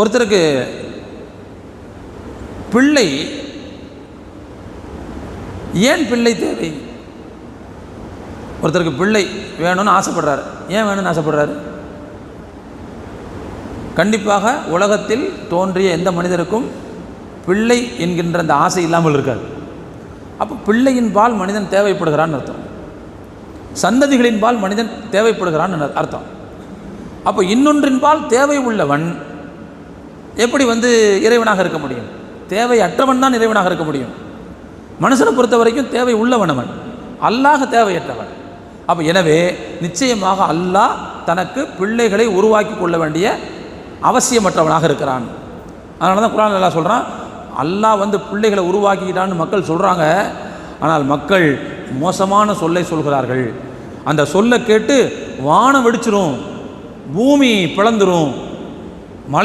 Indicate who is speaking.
Speaker 1: ஒருத்தருக்கு பிள்ளை ஏன் பிள்ளை தேவை? ஒருத்தருக்கு பிள்ளை வேணும்னு ஆசைப்படுறாரு. ஏன் வேணும்னு ஆசைப்படுறாரு? கண்டிப்பாக உலகத்தில் தோன்றிய எந்த மனிதருக்கும் பிள்ளை என்கின்ற அந்த ஆசை இல்லாமல் இருக்காது. அப்போ பிள்ளையின் பால் மனிதன் தேவைப்படுகிறான்னு அர்த்தம். சந்ததிகளின் பால் மனிதன் தேவைப்படுகிறான்னு அர்த்தம். அப்போ இன்னொன்றின் பால் தேவை உள்ளவன் எப்படி வந்து இறைவனாக இருக்க முடியும்? தேவை அற்றவன் தான் இறைவனாக இருக்க முடியும். மனுஷனை பொறுத்த வரைக்கும் தேவை உள்ளவனவன். அல்லாஹ தேவையற்றவன். அப்போ எனவே நிச்சயமாக அல்லாஹ் தனக்கு பிள்ளைகளை உருவாக்கி கொள்ள வேண்டிய அவசியமற்றவனாக இருக்கிறான். அதனால தான் குரான் எல்லாம் சொல்கிறான் அல்லாஹ் வந்து பிள்ளைகளை உருவாக்கிக்கிட்டான்னு மக்கள் சொல்கிறாங்க ஆனால் மக்கள் மோசமான சொல்லை சொல்கிறார்கள். அந்த சொல்லை கேட்டு வானம் வெடிச்சிரும் பூமி பிளந்துரும்.